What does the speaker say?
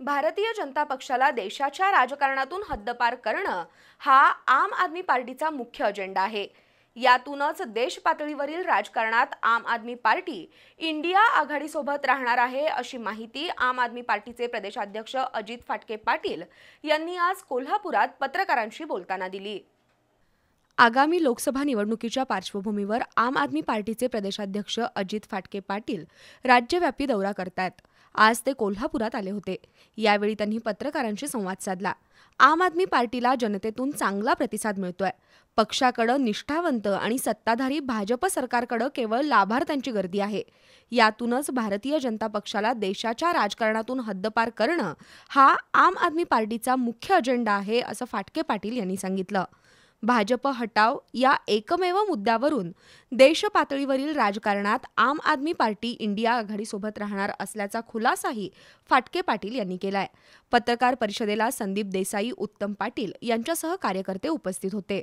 भारतीय जनता पक्षाला देशाच्या राजकारणातून हद्दपार करणं हा आम आदमी पार्टीचा मुख्य अजेंडा आहे. यातूनच देश पातळीवरील राजकारणात आम आदमी पार्टी इंडिया आघाडीसोबत राहणार आहे अशी माहिती आम आदमी पार्टीचे प्रदेशाध्यक्ष अजित फाटके पाटील यांनी आज कोल्हापुरात पत्रकारांशी बोलताना दिली. आगामी लोकसभा निवडणुकीच्या पार्श्वभूमीवर आम आदमी पार्टीचे प्रदेशाध्यक्ष अजित फाटके पाटील राज्यव्यापी दौरा करतायत. आज ते कोल्हापुरात आले होते. यावेळी त्यांनी पत्रकारांशी संवाद साधला. आम आदमी पार्टीला जनतेतून चांगला प्रतिसाद मिळतोय. पक्षाकडं निष्ठावंत आणि सत्ताधारी भाजप सरकारकडं केवळ लाभार्थ्यांची गर्दी आहे. यातूनच भारतीय जनता पक्षाला देशाच्या राजकारणातून हद्दपार करणं हा आम आदमी पार्टीचा मुख्य अजेंडा आहे असं फाटके पाटील यांनी सांगितलं. भाजप हटाव या एकमेव मुद्द्यावरून देश पातळीवरील राजकारणात आम आदमी पार्टी इंडिया आघाडीसोबत राहणार असल्याचा खुलासाही फाटके पाटील यांनी केलाय. पत्रकार परिषदेला संदीप देसाई उत्तम पाटील यांच्यासह कार्यकर्ते उपस्थित होते.